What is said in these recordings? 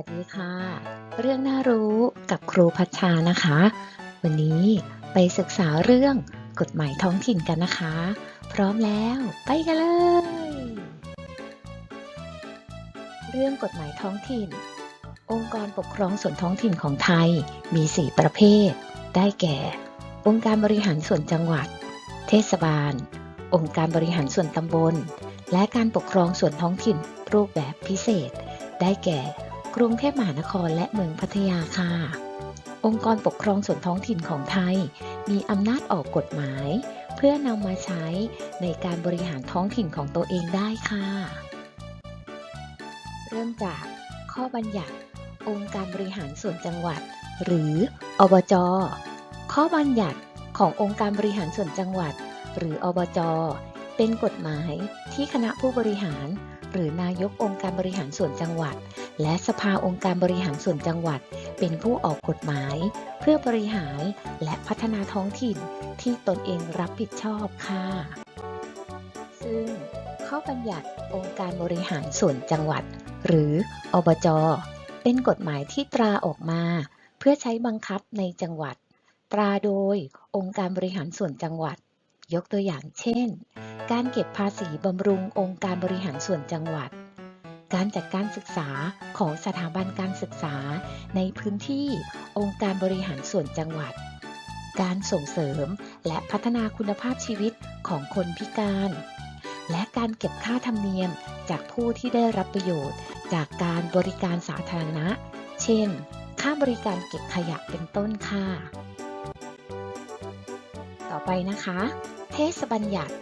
วัสดีค่ะ เรื่องน่ารู้กับครูพัชชานะคะ วันนี้ไปศึกษาเรื่องกฎหมายท้องถิ่นกันนะคะ พร้อมแล้วไปกันเลย เรื่องกฎหมายท้องถิ่น องค์กรปกครองส่วนท้องถิ่นของไทยมี 4 ประเภท ได้แก่ องค์การบริหารส่วนจังหวัด เทศบาล องค์การบริหารส่วนตำบล และการปกครองส่วนท้องถิ่นรูปแบบพิเศษ ได้แก่ รุงเทพมหานครและเมืองพัทยาค่ะ องค์กรปกครองส่วนท้องถิ่นของไทย มีอำนาจออกกฎหมาย เพื่อนำมาใช้ในการบริหารท้องถิ่นของตัวเองได้ค่ะ เริ่มจากข้อบัญญัติ องค์การบริหารส่วนจังหวัด หรืออบจ ข้อบัญญัติขององค์การบริหารส่วนจังหวัด หรืออบจ เป็นกฎหมายที่คณะผู้บริหาร หรือนายกองค์การบริหารส่วนจังหวัด และสภาองค์การบริหารส่วนจังหวัด เป็นผู้ออกกฎหมาย เพื่อบริหารและพัฒนาท้องถิ่นที่ตนเองรับผิดชอบค่ะ ซึ่งข้อบัญญัติองค์การบริหารส่วนจังหวัด หรืออบจ เป็นกฎหมายที่ตราออกมา เพื่อใช้บังคับในจังหวัด ตราโดยองค์การบริหารส่วนจังหวัด ยกตัวอย่างเช่น การเก็บภาษีบำรุงองค์การบริหารส่วนจังหวัด การจัดการศึกษาของสถาบันการศึกษา ในพื้นที่องค์การบริหารส่วนจังหวัด การส่งเสริมและพัฒนาคุณภาพชีวิตของคนพิการ และการเก็บค่าธรรมเนียมจากผู้ที่ได้รับประโยชน์ จากการบริการสาธารณะ เช่น ค่าบริการเก็บขยะเป็นต้นค่ะ ต่อไปนะคะ เทศบัญญัติ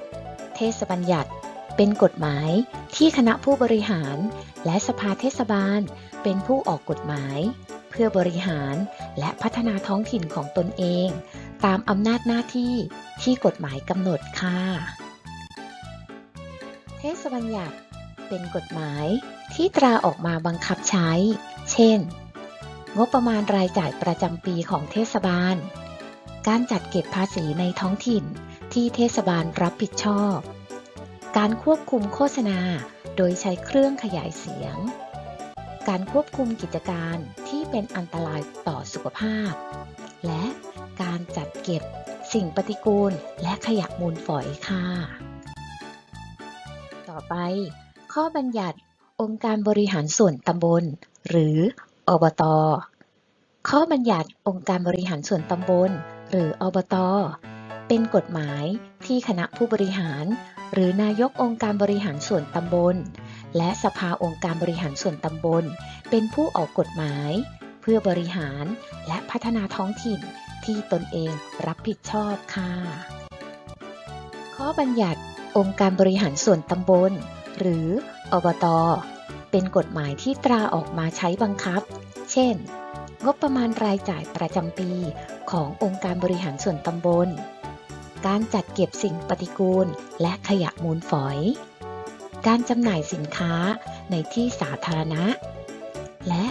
เทศบัญญัติ เป็นกฎหมายที่คณะผู้บริหารและสภาเทศบาลเป็นผู้ออกกฎหมาย เพื่อบริหารและพัฒนาท้องถิ่นของตนเอง ตามอำนาจหน้าที่ที่กฎหมายกำหนดค่ะ เทศบัญญัติเป็นกฎหมายที่ตราออกมาบังคับใช้ เช่น งบประมาณรายจ่ายประจำปีของเทศบาล การจัดเก็บภาษีในท้องถิ่นที่เทศบาลรับผิดชอบ การควบคุมโฆษณา โดยใช้เครื่องขยายเสียง การควบคุมกิจการที่เป็นอันตรายต่อสุขภาพ และการจัดเก็บสิ่งปฏิกูลและขยะมูลฝอยค่ะ ต่อไป ข้อบัญญัติองค์การบริหารส่วนตำบล หรืออบต ข้อบัญญัติองค์การบริหารส่วนตำบล หรืออบต เป็นกฎหมายที่คณะผู้บริหาร หรือนายกองค์การบริหารส่วนตำบล และสภาองค์การบริหารส่วนตำบล เป็นผู้ออกกฎหมาย เพื่อบริหารและพัฒนาท้องถิ่นที่ตนเองรับผิดชอบค่ะ ข้อบัญญัติองค์การบริหารส่วนตำบล หรืออบต เป็นกฎหมายที่ตราออกมาใช้บังคับ เช่น งบประมาณรายจ่ายประจำปีขององค์การบริหารส่วนตำบล การจัดเก็บสิ่งปฏิกูล และขยะมูลฝอย การจำหน่ายสินค้าในที่สาธารณะ และ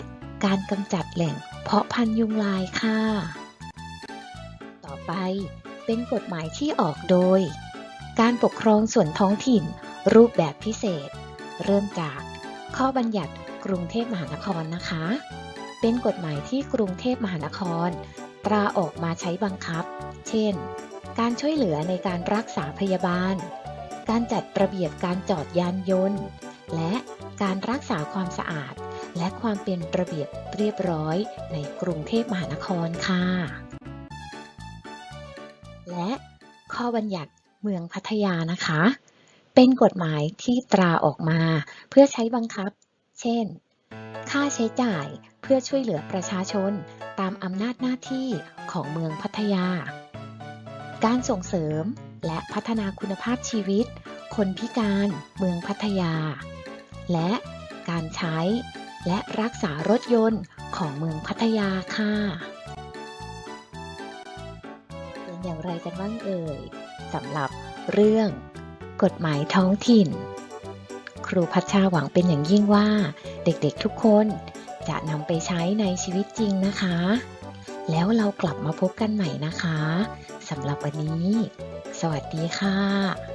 การกำจัดแหล่งเพาะพันยุงลายค่ะ ต่อไปเป็นกฎหมายที่ออกโดย การปกครองส่วนท้องถิ่นรูปแบบพิเศษ เริ่มจากข้อบัญญัติกรุงเทพมหานครนะคะ เป็นกฎหมายที่กรุงเทพมหานคร ตราออกมาใช้บังคับ เช่น การช่วยเหลือในการรักษาพยาบาล การจัดระเบียบการจอดยานยนต์ และการรักษาความสะอาด และความเป็นระเบียบเรียบร้อยในกรุงเทพมหานครค่ะ และข้อบัญญัติเมืองพัทยานะคะ เป็นกฎหมายที่ตราออกมาเพื่อใช้บังคับ เช่น ค่าใช้จ่ายเพื่อช่วยเหลือประชาชนตามอำนาจหน้าที่ของเมืองพัทยา การส่งเสริมและพัฒนาคุณภาพชีวิต คนพิการเมืองพัทยา และการใช้และรักษารถยนต์ของเมืองพัทยาค่ะเป็นอย่างไรกันบ้างเอ่ยสำหรับเรื่อง กฎหมายท้องถิ่น ครูพัชชาหวังเป็นอย่างยิ่งว่า เด็กๆทุกคนจะนำไปใช้ในชีวิตจริงนะคะ แล้วเรากลับมาพบกันใหม่นะคะสำหรับวันนี้ สวัสดีค่ะ